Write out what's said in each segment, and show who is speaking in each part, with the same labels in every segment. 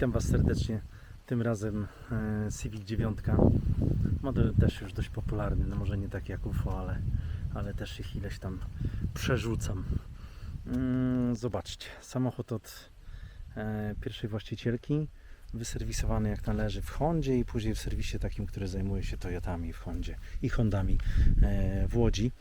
Speaker 1: Witam Was serdecznie. Tym razem e, Civic 9. Model też już dość popularny, no może nie tak jak UFO, ale, ale też ich ileś tam przerzucam. Mm, zobaczcie, samochód od e, pierwszej właścicielki, wyserwisowany jak należy w Hondzie i później w serwisie takim, który zajmuje się Toyotami w Hondzie i Hondami e, w Łodzi.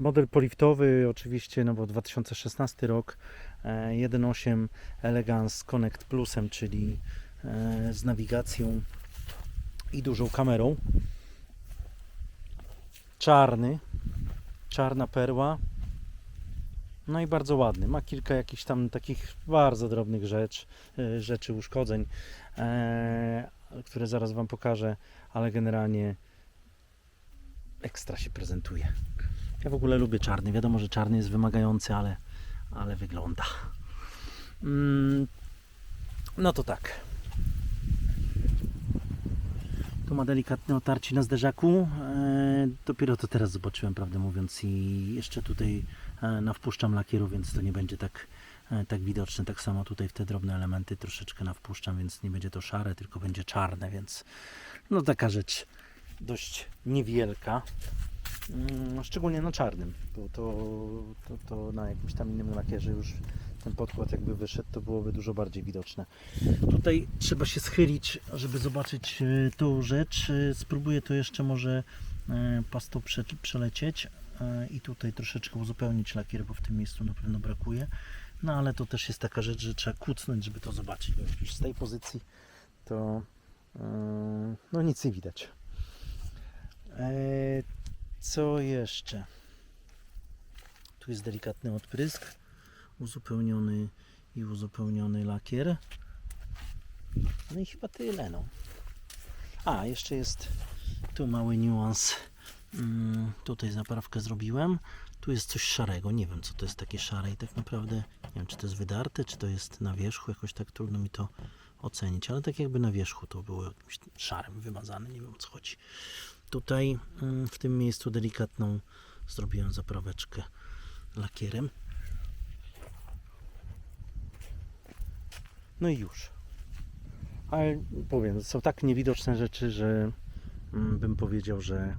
Speaker 1: Model poliftowy oczywiście, no bo 2016 rok, e, 1.8 Elegance Connect Plusem, czyli e, z nawigacją i dużą kamerą. Czarny, czarna perła. No i bardzo ładny. Ma kilka jakichś tam takich bardzo drobnych rzecz, e, rzeczy, uszkodzeń, e, które zaraz Wam pokażę, ale generalnie ekstra się prezentuje. Ja w ogóle lubię czarny. Wiadomo, że czarny jest wymagający, ale, ale wygląda. Mm, no to tak. Tu ma delikatne otarcie na zderzaku. E, dopiero to teraz zobaczyłem, prawdę mówiąc, i jeszcze tutaj e, nawpuszczam lakieru, więc to nie będzie tak, e, tak widoczne. Tak samo tutaj w te drobne elementy troszeczkę nawpuszczam, więc nie będzie to szare, tylko będzie czarne, więc no taka rzecz dość niewielka. Mm, Szczególnie na czarnym, bo to, to, to na jakimś tam innym lakierze już ten podkład jakby wyszedł, to byłoby dużo bardziej widoczne. Tutaj trzeba się schylić, żeby zobaczyć e, tą rzecz. E, Spróbuję to jeszcze może e, pastą prze, przelecieć i tutaj troszeczkę uzupełnić lakier, bo w tym miejscu na pewno brakuje. No ale to też jest taka rzecz, że trzeba kucnąć, żeby to zobaczyć, już z tej pozycji to no nic nie widać. Co jeszcze? Tu jest delikatny odprysk, uzupełniony i uzupełniony lakier. No i chyba tyle. No. A, jeszcze jest tu mały niuans. Mm, tutaj zaprawkę zrobiłem. Tu jest coś szarego. Nie wiem, co to jest takie szare i tak naprawdę nie wiem, czy to jest wydarte, czy to jest na wierzchu. Jakoś tak trudno mi to ocenić, ale tak jakby na wierzchu to było jakimś szarym wymazane. Nie wiem o co chodzi. Tutaj mm, w tym miejscu delikatną zrobiłem zapraweczkę lakierem. No i już. Ale powiem, są tak niewidoczne rzeczy, że mm, bym powiedział, że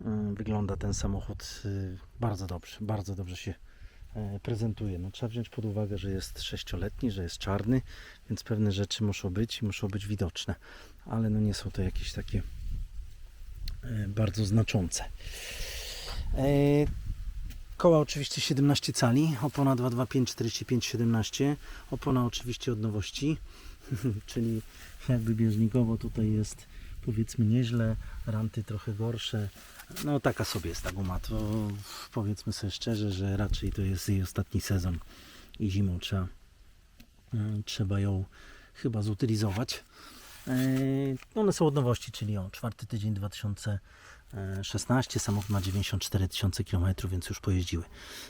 Speaker 1: mm, wygląda ten samochód y, bardzo dobrze. Bardzo dobrze się prezentuje. No, trzeba wziąć pod uwagę, że jest sześcioletni, że jest czarny, więc pewne rzeczy muszą być i muszą być widoczne. Ale no nie są to jakieś takie e, bardzo znaczące. E, Koła oczywiście 17 cali, opona 225 45 17, opona oczywiście od nowości, czyli jakby bieżnikowo tutaj jest powiedzmy nieźle, ranty trochę gorsze. No taka sobie jest ta guma, to powiedzmy sobie szczerze, że raczej to jest jej ostatni sezon i zimą trzeba, mm, trzeba ją chyba zutylizować. Yy, One są od nowości, czyli o czwarty tydzień 2016. Samochód ma 94 tysiące km, więc już pojeździły.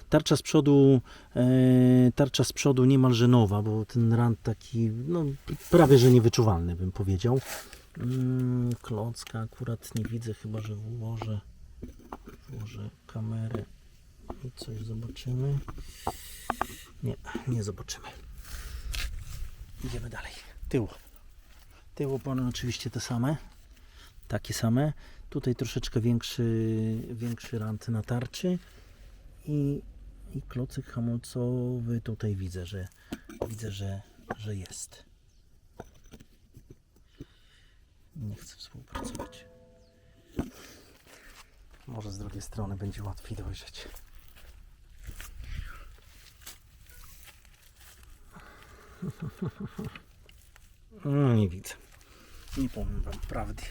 Speaker 1: Tarcza z przodu, yy, tarcza z przodu niemalże nowa, bo ten rand taki, no prawie że niewyczuwalny bym powiedział. Mm, Klocka akurat nie widzę, chyba że włożę, włożę kamerę i coś zobaczymy. Nie, nie zobaczymy. Idziemy dalej. Tył. Tył opony oczywiście te same, takie same. Tutaj troszeczkę większy, większy rant na tarczy i, i hamulcowy tutaj widzę, że widzę, że, że jest. Nie chcę współpracować. Może z drugiej strony będzie łatwiej dojrzeć. No nie widzę. Nie powiem wam prawdy.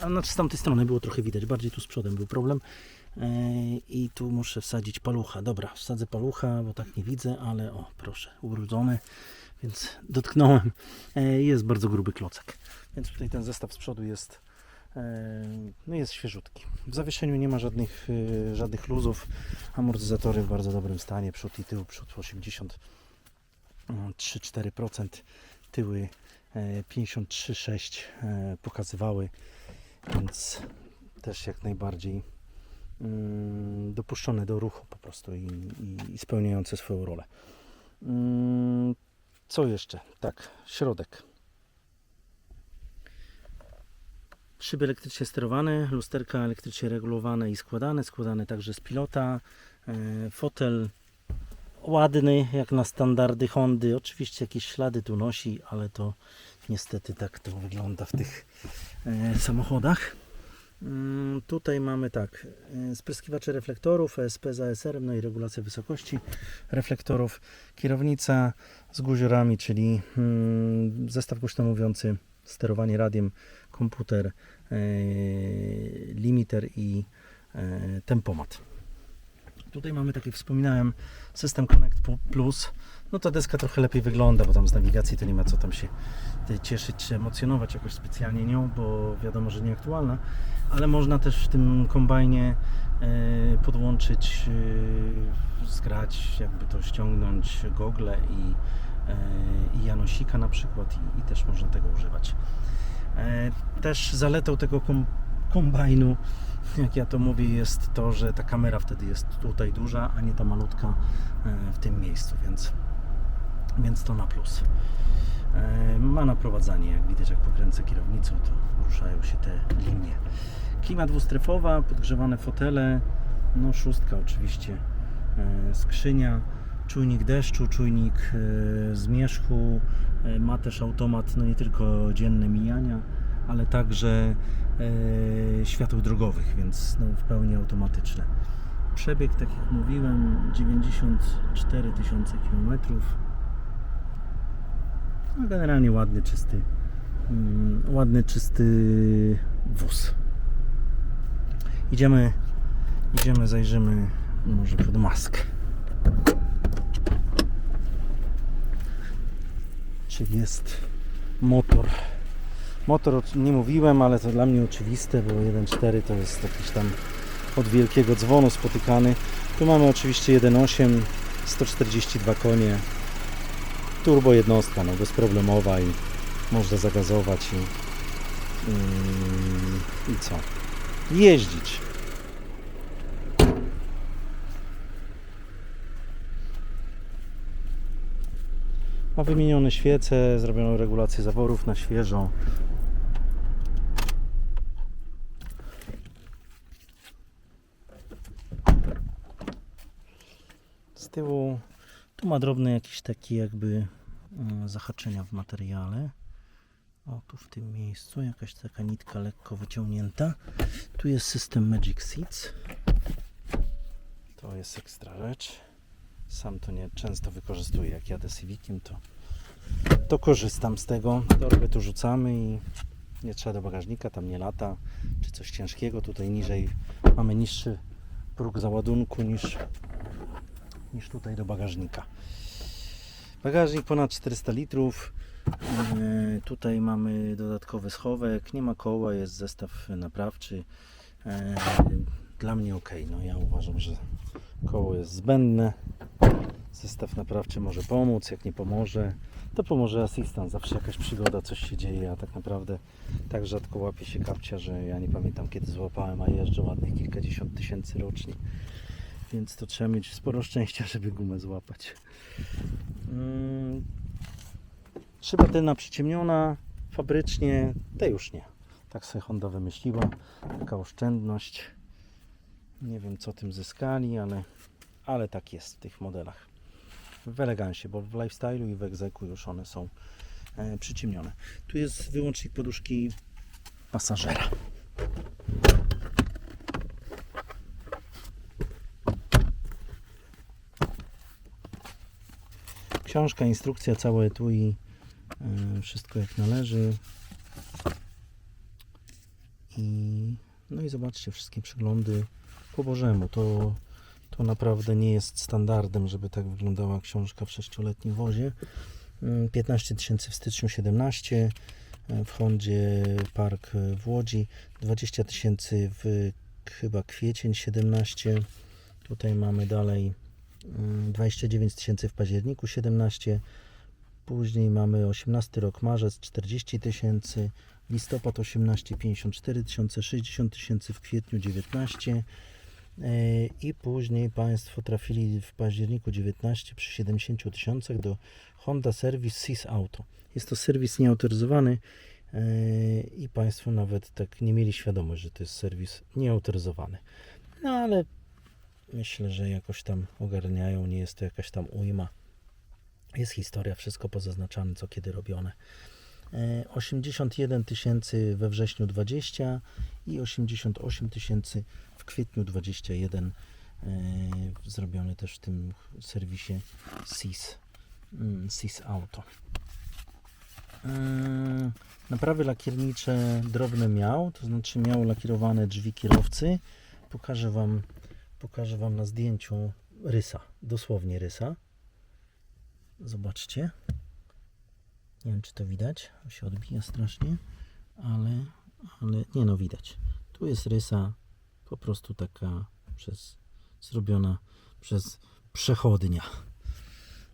Speaker 1: Ale znaczy z tamtej strony było trochę widać, bardziej tu z przodem był problem. E, I tu muszę wsadzić palucha. Dobra, wsadzę palucha, bo tak nie widzę, ale o, proszę, ubrudzony, więc dotknąłem. E, Jest bardzo gruby klocek. Więc tutaj ten zestaw z przodu jest, e, no jest świeżutki. W zawieszeniu nie ma żadnych, e, żadnych luzów. Amortyzatory w bardzo dobrym stanie. Przód i tył, przód 83-4%, tyły e, 53,6 e, pokazywały, więc też jak najbardziej mm, dopuszczone do ruchu po prostu i, i, i spełniające swoją rolę. Co jeszcze? Tak, środek. Szyby elektrycznie sterowane, lusterka elektrycznie regulowane i składane, składane także z pilota. E, Fotel ładny, jak na standardy Hondy. Oczywiście jakieś ślady tu nosi, ale to niestety tak to wygląda w tych e, samochodach. Mm, Tutaj mamy tak, e, spryskiwacze reflektorów, ESP z ASR, no i regulacja wysokości reflektorów, kierownica z guziorami, czyli mm, zestaw głośno mówiący, sterowanie radiem, komputer, e, limiter i e, tempomat. Tutaj mamy, tak jak wspominałem, system Connect Plus. No ta deska trochę lepiej wygląda, bo tam z nawigacji to nie ma co tam się tutaj cieszyć emocjonować jakoś specjalnie nią, bo wiadomo, że nieaktualna, ale można też w tym kombajnie e, podłączyć, e, zgrać, jakby to ściągnąć gogle i, e, i Janosika na przykład i, i też można tego używać. E, Też zaletą tego kombajnu, jak ja to mówię, jest to, że ta kamera wtedy jest tutaj duża, a nie ta malutka e, w tym miejscu, więc, więc to na plus. E, Ma naprowadzanie, jak widać, jak pokręcę kierownicą, to ruszają się te linie. Klima dwustrefowa, podgrzewane fotele, no szóstka oczywiście, e, skrzynia, czujnik deszczu, czujnik zmierzchu, ma też automat, no nie tylko dzienne mijania, ale także e, drogowych, więc no, w pełni automatyczne. Przebieg, tak jak mówiłem, 94 tysiące kilometrów. No, generalnie ładny, czysty, mm, ładny, czysty wóz. Idziemy, idziemy, zajrzymy może pod maskę. Czy jest motor? Motor nie mówiłem, ale to dla mnie oczywiste, bo 1.4 to jest jakiś tam od wielkiego dzwonu spotykany. Tu mamy oczywiście 1.8, 142 konie, turbo jednostka, no bezproblemowa i można zagazować i, i, i co? Jeździć. Ma wymienione świece, zrobiono regulację zaworów na świeżo. Tyłu tu ma drobne jakieś takie jakby mm, zahaczenia w materiale. O, tu w tym miejscu jakaś taka nitka lekko wyciągnięta. Tu jest system Magic Seats. To jest ekstra rzecz. Sam to nie często wykorzystuję. Jak jadę Civiciem, to, to korzystam z tego. Torbę tu rzucamy i nie trzeba do bagażnika, tam nie lata, czy coś ciężkiego. Tutaj niżej mamy niższy próg załadunku niż, niż tutaj do bagażnika. Bagażnik ponad 400 litrów. E, Tutaj mamy dodatkowy schowek. Nie ma koła, jest zestaw naprawczy. E, Dla mnie ok. No ja uważam, że koło jest zbędne. Zestaw naprawczy może pomóc. Jak nie pomoże, to pomoże asystent. Zawsze jakaś przygoda, coś się dzieje, a tak naprawdę tak rzadko łapie się kapcia, że ja nie pamiętam kiedy złapałem, a jeżdżę ładnych kilkadziesiąt tysięcy rocznie. Więc to trzeba mieć sporo szczęścia, żeby gumę złapać. Mm, Szyba tylna przyciemniona fabrycznie, te już nie. Tak sobie Honda wymyśliła. Taka oszczędność. Nie wiem co tym zyskali, ale, ale tak jest w tych modelach. W elegancie, bo w lifestyle'u i w egzeku już one są e, przyciemnione. Tu jest wyłącznik poduszki pasażera. Książka, instrukcja, całe etui, e, wszystko jak należy. I, no i zobaczcie, wszystkie przeglądy po Bożemu. To, to naprawdę nie jest standardem, żeby tak wyglądała książka w sześcioletnim wozie. Mm, 15 tysięcy w styczniu 17, e, w Hondzie Park w Łodzi, 20 tysięcy w chyba kwiecień 17. Tutaj mamy dalej mm, 29 tysięcy w październiku 17. Później mamy 18 rok, marzec 40 tysięcy, listopad 18, 54 tysiące, 60 tysięcy w kwietniu 19, E, I później Państwo trafili w październiku 19 przy 70 tysiącach do Honda Service SIS Auto. Jest to serwis nieautoryzowany e, i Państwo nawet tak nie mieli świadomość, że to jest serwis nieautoryzowany. No ale myślę, że jakoś tam ogarniają, nie jest to jakaś tam ujma. Jest historia, wszystko pozaznaczane, co kiedy robione. E, 81 tysięcy we wrześniu 20 i 88 tysięcy w kwietniu 21 e, zrobiony też w tym serwisie SIS, mm, SIS Auto. Mm, Naprawy lakiernicze drobne miał, to znaczy miał lakierowane drzwi kierowcy. Pokażę Wam, pokażę Wam na zdjęciu rysa, dosłownie rysa. Zobaczcie. Nie wiem, czy to widać. On się odbija strasznie, ale, ale nie no, widać. Tu jest rysa po prostu taka przez, zrobiona przez przechodnia.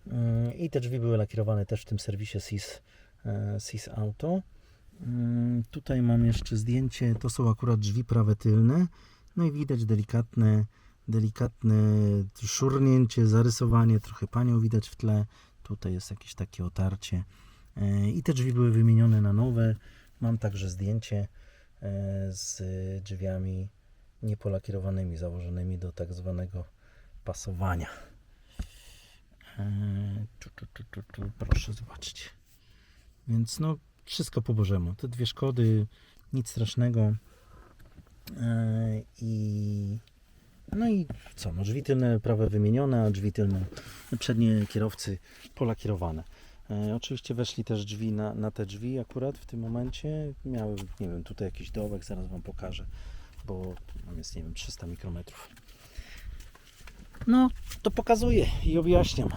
Speaker 1: Yy, I te drzwi były lakierowane też w tym serwisie SIS, e, SIS Auto. Yy, Tutaj mam jeszcze zdjęcie, to są akurat drzwi prawe tylne. No i widać delikatne, delikatne szurnięcie, zarysowanie, trochę panią widać w tle. Tutaj jest jakieś takie otarcie. E, I te drzwi były wymienione na nowe. Mam także zdjęcie e, z drzwiami niepolakierowanymi, założonymi do tak zwanego pasowania. E, Tu, tu, tu, tu, tu, proszę zobaczcie. Więc no, wszystko po Bożemu. Te dwie szkody, nic strasznego. E, I no i co? No drzwi tylne prawe wymienione, a drzwi tylne przednie kierowcy polakierowane. E, oczywiście weszli też drzwi na, na te drzwi akurat w tym momencie. Miały, nie wiem, tutaj jakiś dołek, zaraz Wam pokażę, bo tam jest, nie wiem, 300 mikrometrów. No, to pokazuję i objaśniam.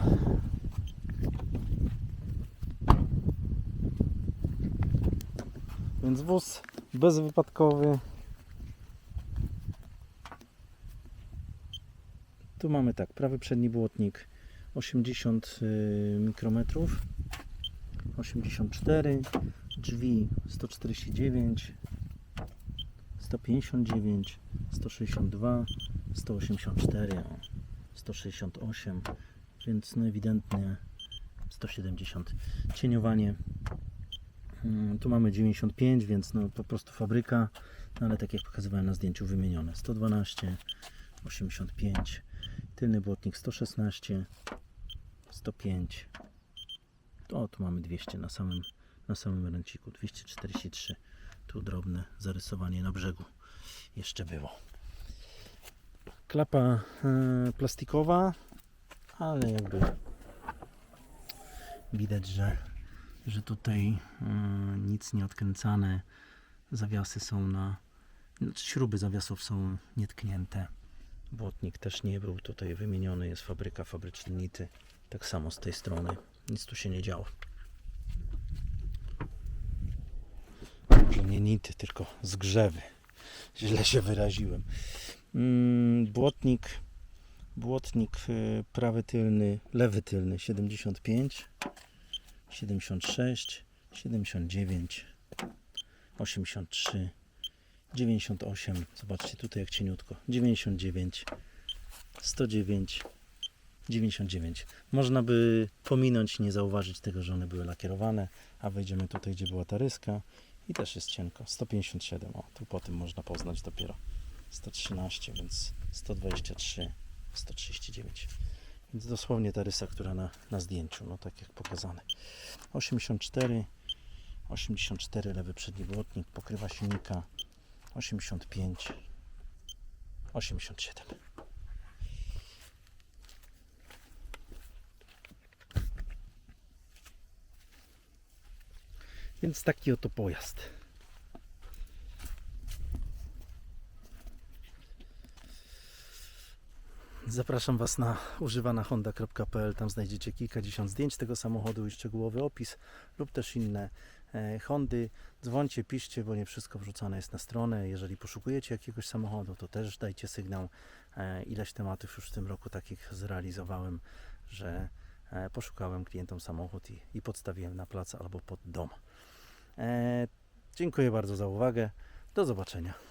Speaker 1: Więc wóz bezwypadkowy. Tu mamy tak, prawy przedni błotnik 80 y, mikrometrów, 84, drzwi 149, 159, 162, 184, o, 168, więc no ewidentnie 170. Cieniowanie. Mm, Tu mamy 95, więc no po prostu fabryka, no ale tak jak pokazywałem na zdjęciu wymienione. 112, 85, tylny błotnik 116, 105. O, tu mamy 200 na samym, na samym ręciku. 243. Tu drobne zarysowanie na brzegu jeszcze było. Klapa e, plastikowa, ale jakby widać, że, że tutaj e, nic nie odkręcane. Zawiasy są na. Znaczy śruby zawiasów są nietknięte. Błotnik też nie był tutaj wymieniony. Jest fabryka, fabryczne nity. Tak samo z tej strony. Nic tu się nie działo. Nie nity, tylko zgrzewy. Źle się wyraziłem. Mm, Błotnik, błotnik prawy tylny, lewy tylny 75, 76, 79, 83, 98. Zobaczcie tutaj jak cieniutko. 99, 109, 99. Można by pominąć, nie zauważyć tego, że one były lakierowane, a wejdziemy tutaj, gdzie była ta ryska i też jest cienko. 157, o, tu po tym można poznać dopiero. 113, więc 123, 139. Więc dosłownie ta rysa, która na, na zdjęciu, no tak jak pokazane. 84, 84 lewy przedni błotnik, pokrywa silnika 85, 87. Więc taki oto pojazd. Zapraszam Was na używanahonda.pl. Tam znajdziecie kilkadziesiąt zdjęć tego samochodu i szczegółowy opis lub też inne Hondy. Dzwońcie, piszcie, bo nie wszystko wrzucane jest na stronę. Jeżeli poszukujecie jakiegoś samochodu, to też dajcie sygnał. E, ileś tematów już w tym roku takich zrealizowałem, że e, poszukałem klientom samochód i, i podstawiłem na plac albo pod dom. E, dziękuję bardzo za uwagę. Do zobaczenia.